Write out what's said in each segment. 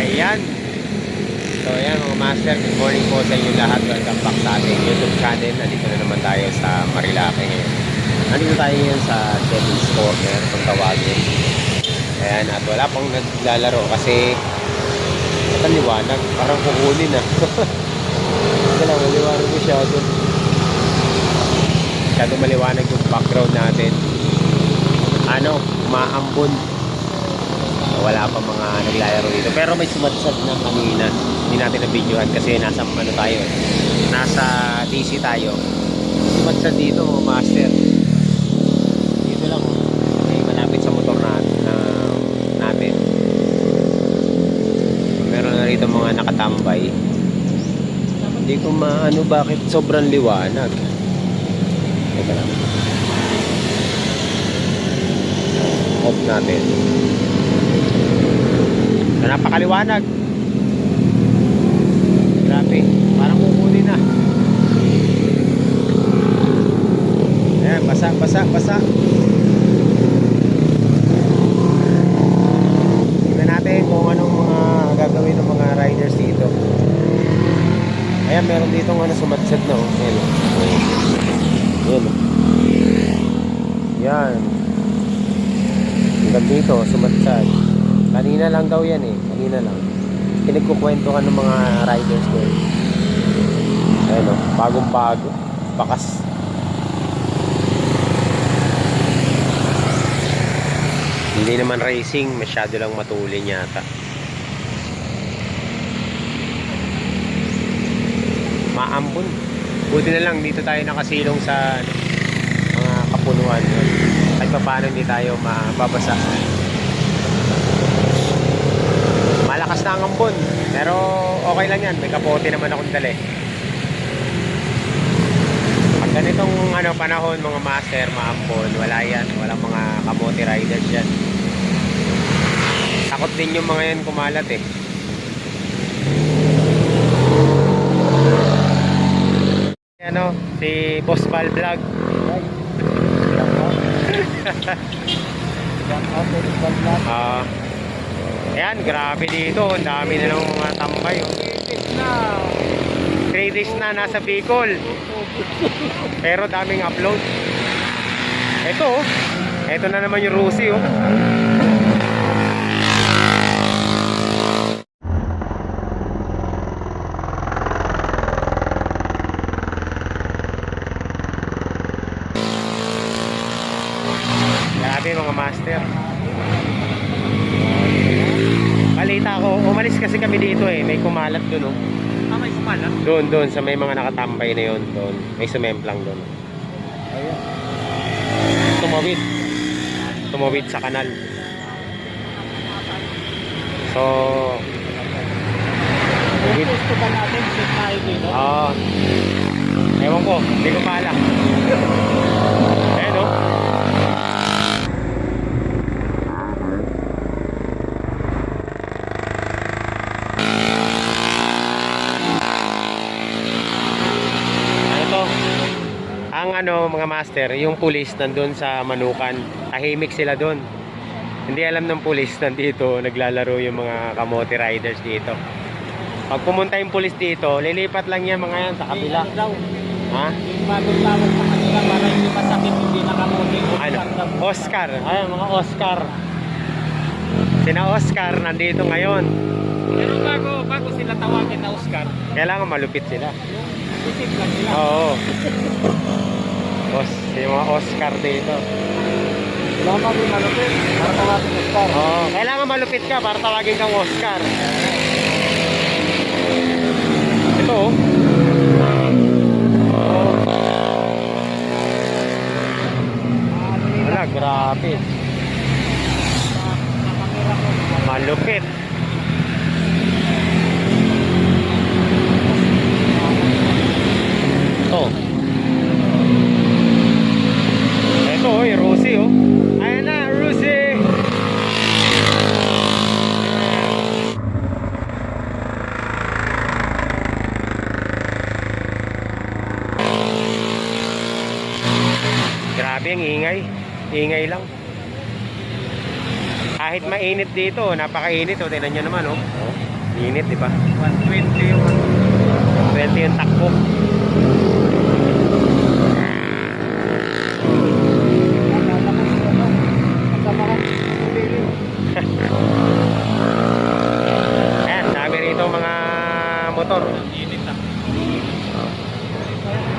Ayan. So ayan mga master, good morning po sa inyo lahat. Welcome back sa ating YouTube channel. Nandito na naman tayo sa Marilake ngayon. Nandito tayo ngayon sa Devil's Corner, kung tawagin. Ayan, at wala pang naglalaro kasi at ang liwanag, parang kukunin ah. Ito lang, maliwanag masyado. Masyado maliwanag yung background natin. Ano, maambon wala pa mga naglalaro dito. Pero may sumadsad na kanina. Hindi natin na-videohan kasi nasa ano tayo eh. nasa DC tayo. Sumadsad dito mga master. Dito lang oh. may malapit sa motor na, na natin. Meron na rito mga nakatambay. Hindi ko maano bakit sobrang liwanag. Teka lang. Off natin So, napakaliwanag. Grabe, parang kukunin na. Ayan, basa, basa, basa. Tingnan natin kung anong mga gagawin ng mga riders dito. Ayan, meron dito ano sumadsad na. Oh. Ayan, oh. Ayan, oh. Yan. Hanggang dito, sumadsad. Kanina lang daw yan eh. Kanina lang. Pinagkukwentuhan ng mga riders ko eh. Ayun o, bagong bago. Bakas. Hindi naman racing, masyado lang matulin yata. Maambon. Buti na lang dito tayo nakasilong sa ano, mga kapunuan. Kahit pa paano hindi tayo mababasa. Malakas na ang ambon. Pero okay lang yan. May kapote naman akong dali. Pag ganitong ano, panahon, mga master, maambon, wala yan. Walang mga kamote riders yan. Takot din yung mga yan kumalat eh. Ano, si Boss Val Vlog. Ah, Ayan, grabe dito. Ang dami na ng mga tambay. Oh. 3 days na nasa Bicol. Pero daming upload. Ito, oh. Ito na naman yung Rusi, oh. Grabe mga master. Balita ko, umalis kasi kami dito eh. May kumalat doon oh. Ah, may kumalat? Doon, doon, sa may mga nakatambay na yun. Doon. May sumemplang doon. Ayun. Tumawid. Tumawid sa kanal. So, tumawid. Gusto ba natin sit tayo dito? Oo. ewan ko, hindi ko pa alam. Ayan oh. Ano to? Ang ano mga master, yung pulis nandun sa Manukan, tahimik sila doon. Hindi alam ng pulis nandito, naglalaro yung mga kamote riders dito. Pag pumunta yung pulis dito, lilipat lang yan mga yan sa kabila. Ha? Yung bagong tawag sa kanila para hindi masakit, hindi nakamuti. Ano? Oscar. Ayun, mga Oscar. Sina Oscar nandito ngayon. Pero bago, bago sila tawagin na Oscar, Kailangan malupit sila. isip lang sila. Oo. Os, yung mga Oscar dito. Pa rin malupit. Para tawagin Oscar. Oo. Kailangan malupit ka para tawagin kang Oscar. Ito oh. Wala, grabe. Malupit. Ito. Ito, oh, yung Rusi, oh. Ayan na, Rusi! Grabe ang ingay. Ingay lang. Kahit mainit dito, napakainit. O, tingnan nyo naman, oh. oh init, di ba? 120 yung ano. 20 yung takbo. Ayan, dami rito mga motor. Ah.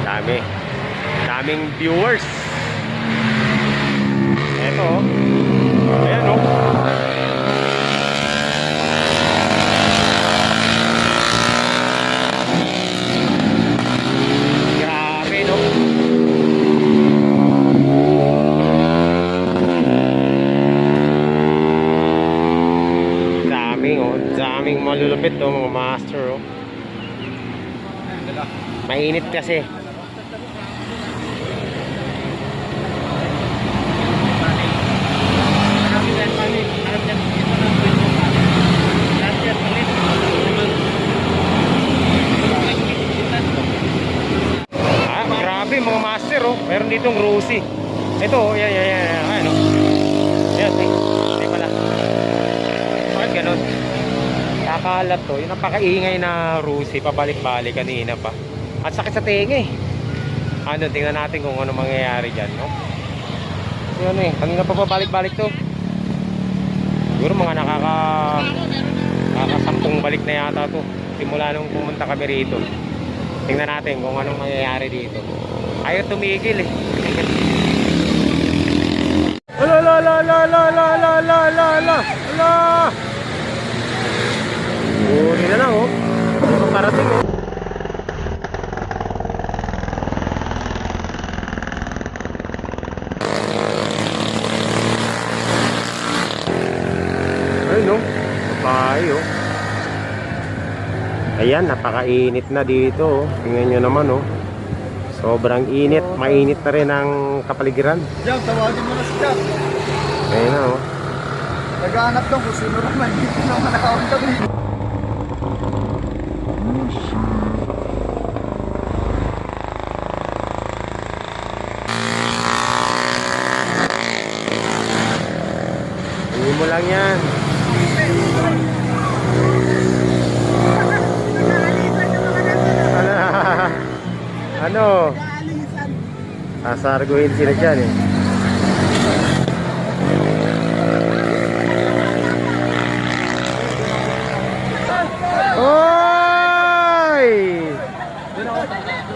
Dami. Daming viewers. Eto. oh. Ayan oh. Grabe no. Daming oh. Malulupit oh mga master oh. Mainit kasi. Yan. Yan. Ah, grabe mga master oh. Meron ditong Rosie. Ito, oh, yan, yan, yan, yan. Ano? Yan, eh. Hindi pala. Bakit ganun? Kakalat to. Yung napakaingay na Rosie, pabalik-balik kanina pa. At sakit sa tenga eh. Ano, tingnan natin kung ano mangyayari dyan, no? Kasi ano eh, kanina pa pabalik-balik to. Siguro mga nakaka... Nakakasampung balik na yata to. Simula nung pumunta kami rito. Tingnan natin kung anong mangyayari dito. Ayaw tumigil eh. Pa parating oh. Ayun no. Babae oh. Ayan, napakainit na dito. oh. Tingnan nyo naman, oh. Sobrang init. Mainit na rin ang kapaligiran. Jam, tawagin mo na si Jam. Ayun na, oh. Naghahanap daw kung sino naman. Dito naman nakaunta dito. Hindi mo lang yan. Ano? Ano? Asarguhin sila dyan eh. Oy!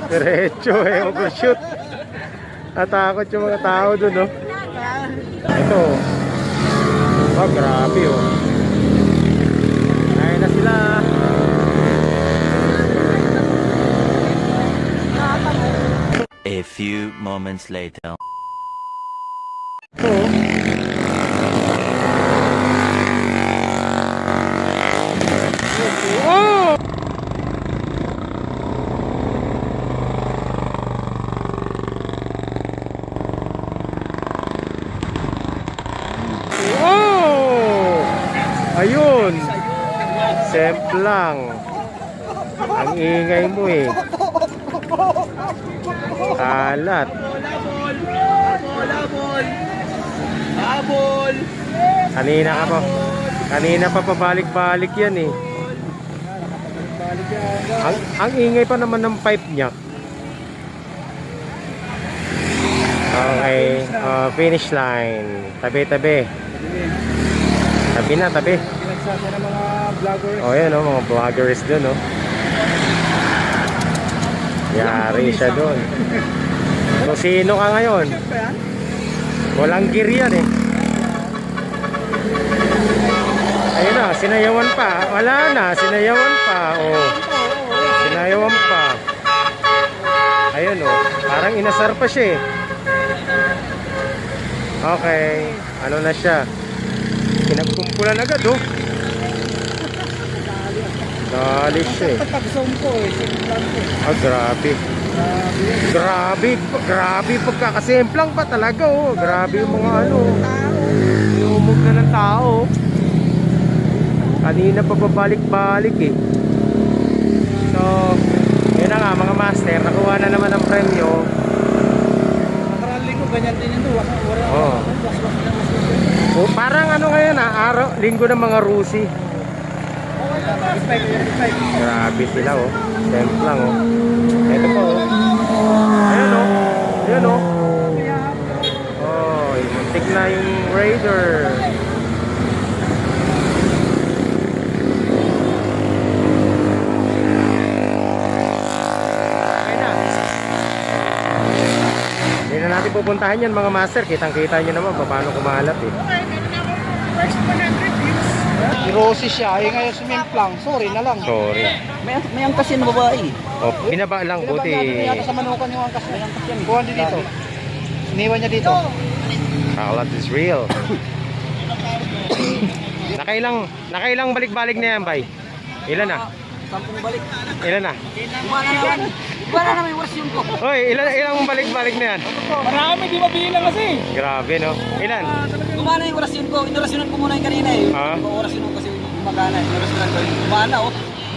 Diretso eh, overshoot. Natakot yung mga tao dun, oh. Ito. Oh, grabe, oh. Kaya na sila. Few moments later. Oh! Ayun! Semplang. Ang ingay mo eh. Kalat. Habol! Kanina ka pa. Kanina pa pabalik-balik yan eh. Ang, ang ingay pa naman ng pipe niya. Okay, uh, finish line. Tabi-tabi. Tabi na, tabi. Pinagsasa ng mga vloggers. O oh, yan o, mga vloggers dun o. Yari siya dun. So, sino ka ngayon? Walang gear yan eh. Ayun na, sinayawan pa. Wala na, sinayawan pa. Oh. Sinayawan pa. Ayun oh, parang inasar pa siya eh. Okay, ano na siya? Pinagkumpulan agad oh. Dali siya eh. Pag-zoom ko eh. Ah, grabe. Grabe. Grabe, pagkakasemplang pa talaga oh. Grabe yung mga ano. Iumog na ng tao. Kanina pa pabalik-balik eh. So, yun na nga mga master, nakuha na naman ang premyo. Nakaraan linggo, ganyan din doon. Wala, waswas. Oh, parang ano ngayon ah, araw, linggo ng mga Rusi. Grabe sila oh. Temp lang oh. Ito po oh. Ayan oh. Ayan oh. Oh, muntik na yung Raider. Hindi na natin pupuntahan yan mga master. Kitang-kita nyo naman pa- paano kumalat eh. Okay, first 100 Irosi siya, eh ngayon sumimplang. Sorry na lang. Sorry. May, may angkas yan na babae. Oh, binaba lang buti. na yata sa manukan yung angkas. May angkas yan. Kuha din dito. Iniwan niya dito. Kalat is real. nakailang, nakailang balik-balik na yan, bay? Ilan na? Sampung balik. Ilan na? Kumana naman. Kumana naman yung warasyon ko. Hoy, ilan, ilang balik-balik na yan? Marami, di mabilang kasi. Grabe, no? Ilan? Kumana yung warasyon ko. Inorasyonan ko muna yung kanina eh. Ah? Orasyon ko kasi gumagana. Inorasyonan ko. Kumana oh.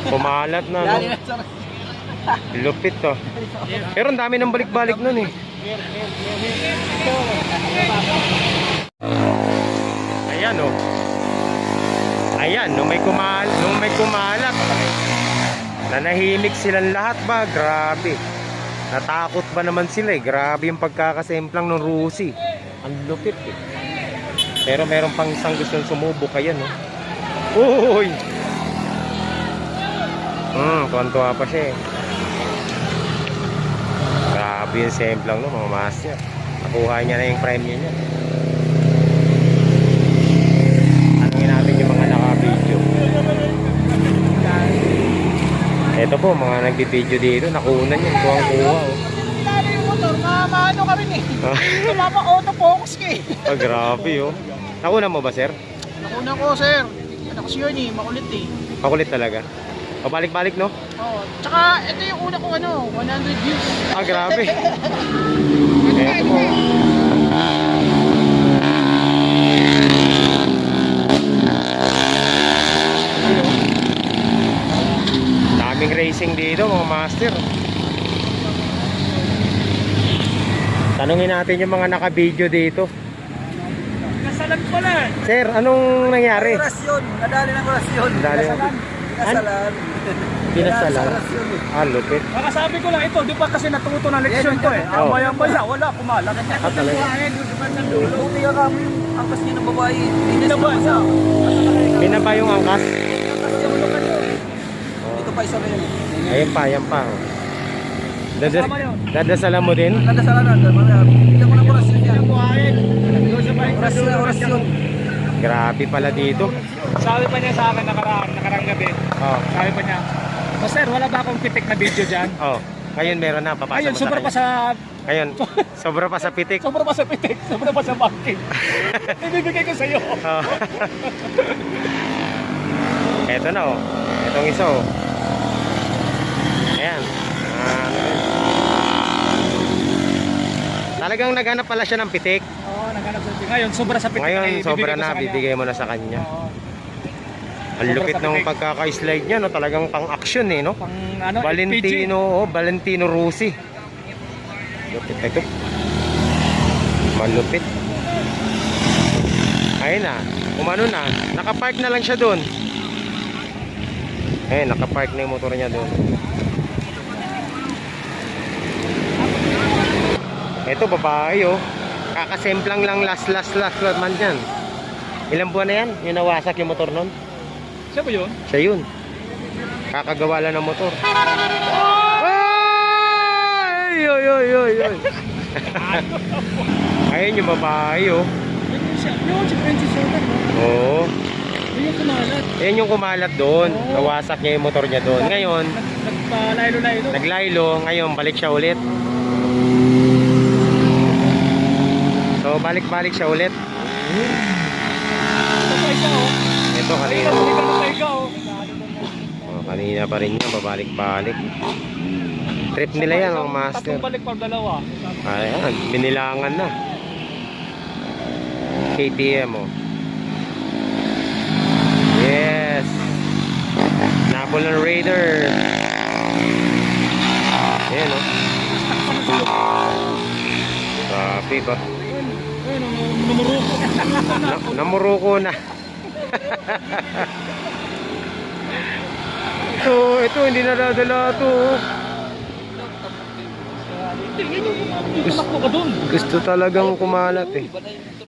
Kumalat na, Dali no? na Lupit to. Pero ang dami ng balik-balik nun eh. Ayan, oh. Ayan, nung may kumal, nung may kumalat. Nanahimik silang lahat ba? Grabe. Natakot ba naman sila eh? Grabe yung pagkakasemplang ng Rusi. Ang lupit eh. Pero meron pang isang gustong sumubok ayan, oh. Uy! Hmm, tuwan-tuwa pa siya eh. Grabe yung semplang no, mga master. Nakuha niya na yung premyo niya. Tanungin natin yung mga naka-video. Ito po, mga nagbi-video dito, nakunan yun. Kuwang-kuha. Oh. Lalo yung motor, mamano kami eh. Ah, Ito mapa autofocus ka eh. ah, grabe oh. Nakuna mo ba, sir? Nakuna ko, sir. Ano kasi yun eh, makulit eh. Makulit talaga. Pabalik-balik, no? Oo. Tsaka, ito yung una kong ano, 100 views. Ah, grabe. Ito po. Daming racing dito, mga master. Tanungin natin yung mga naka-video dito. Kasalag pala eh. Sir, anong nangyari? Orasyon. Nadali ng orasyon. Dali. Kasalan. Pinasalan. Orasyon eh. Ah, lupit. Makasabi ko lang ito, di ba kasi natuto ng leksyon ko eh. Oo. Maya maya, wala, kumalat. Ah, talaga. Buti ka kami. Angkas niya ng babae. Binaba yung angkas. Angkas niya manukan yun. Dito pa isa rin. Ayun pa, ayan pa. oh. Dadas, Kasama yun. dadasalan mo din? Nadasalan na. Bigyan mo ng sa bike. Orasyon na orasyon. Grabe pala dito. Sabi pa niya sa akin nakaraan, nakarang gabi. Oh, Sabi pa niya, Oh, sir, wala ba akong pitik na video dyan? oh. Ngayon meron na, papasa Ayun, mo sobra pa sa kanya. sa Ngayon, sobra pa sa pitik. sobra pa sa pitik, sobra pa sa banking. Ibibigay ko sa iyo. Oh. Eto na oh. Etong isa oh. Ayan. Ah, ano yun? Talagang naghanap pala siya ng pitik. Oo, naghanap sa pitik. Ngayon, sobra sa pitik. Ngayon, ay sobra na, bibigay mo na sa kanya. Oo. Ang lupit ng pagkaka-slide niya, no? Talagang pang-action eh, no? Pang ano, Valentino, oh, Valentino Rossi. Lupit ito. Malupit. Ayun na, umano na. Nakapark na lang siya doon. Eh, nakapark na yung motor niya doon. Ito, babae oh. Kakasemplang lang last, last, last man yan. Ilang buwan na yan? Yung nawasak yung motor nun? Siya ba yun? Siya yun. Kakagawa lang ng motor. Ay! Oy, oy, oy, oy. Ayun yung babae, oh. Yun siya. Yun, si Princess Jordan. no? Oo. Yun yung kumalat. Ayun yung kumalat doon. Oo. Nawasak niya yung motor niya doon. Ngayon, Nag- Nagpalaylo-laylo. naglaylo. Ngayon, balik siya ulit. Balik-balik siya ulit. Ito oh. Kanina, oh. Oh, kanina pa rin yan, babalik-balik. Trip nila yan, mga master. Tatlong balik pa dalawa. Ayan, binilangan na. KTM oh. Yes. Napol ng Raider. Ayan oh. Ayun, oh, Numuruko. Na, namuruko na. ito, ito, hindi nadadala ito. Tumakbo ka dun. Gusto talagang kumalat eh.